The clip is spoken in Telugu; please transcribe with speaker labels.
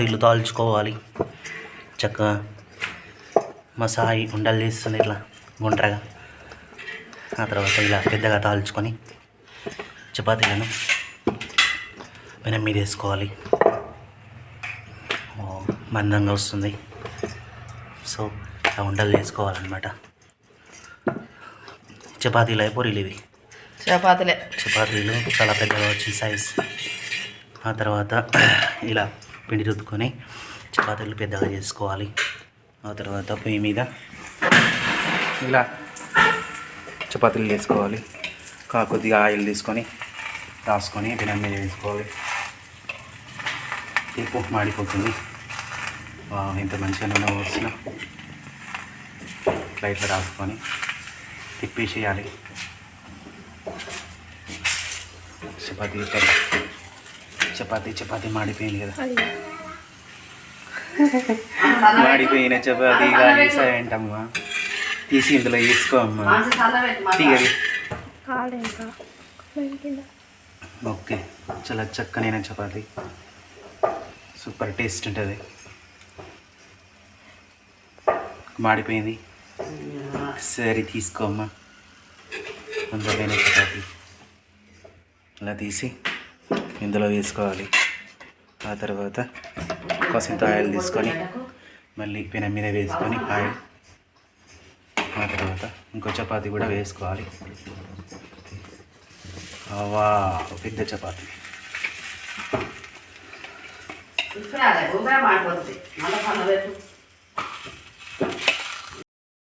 Speaker 1: నీళ్ళు తాల్చుకోవాలి. చక్కగా మా సాయి ఉండలు చేస్తుంది ఇట్లా గుండ్రగా. ఆ తర్వాత ఇలా పెద్దగా తాల్చుకొని చపాతీలను పెనం మీద వేసుకోవాలి. మందంగా వస్తుంది. సో ఇలా ఉండలు చేసుకోవాలన్నమాట చపాతీలు అయిపోయి ఇవి.
Speaker 2: చపాతీలే.
Speaker 1: చపాతీలు చాలా పెద్దగా వచ్చిన సైజ్ ఆ తర్వాత ఇలా పిండి రుద్దుకొని చపాతీలు పెద్దగా చేసుకోవాలి. ఆ తర్వాత పొయ్యి మీద ఇలా చపాతీలు చేసుకోవాలి. కా కొద్దిగా ఆయిల్ తీసుకొని రాసుకొని బినం మీద వేసుకోవాలి. ఎక్కువ మాడిపోతుంది. ఎంత ఇంత మంచిగా నూనె పోసిన లైట్లో రాసుకొని తిప్పేసేయాలి. చపాతీ చపాతీ చపాతీ మాడిపోయింది కదా. మాడిపోయిన చపాతీ ఏంటమ్మా తీసి ఇందులో వేసుకో అమ్మా. ఓకే. చాలా చక్కనైన చపాతీ. సూపర్ టేస్ట్ ఉంటుంది. మాడిపోయింది. సరే తీసుకో అమ్మా. అందమైన చపాతీ. ఇలా తీసి. ఇందులో వేసుకోవాలి. ఆ తర్వాత కాసింత ఆయిల్ తీసుకొని మళ్ళీ పెనం మీద వేసుకొని ఆయిల్. ఆ తర్వాత ఇంకో చపాతీ కూడా వేసుకోవాలి. వా పెద్ద చపాతి.
Speaker 2: ఉప్పు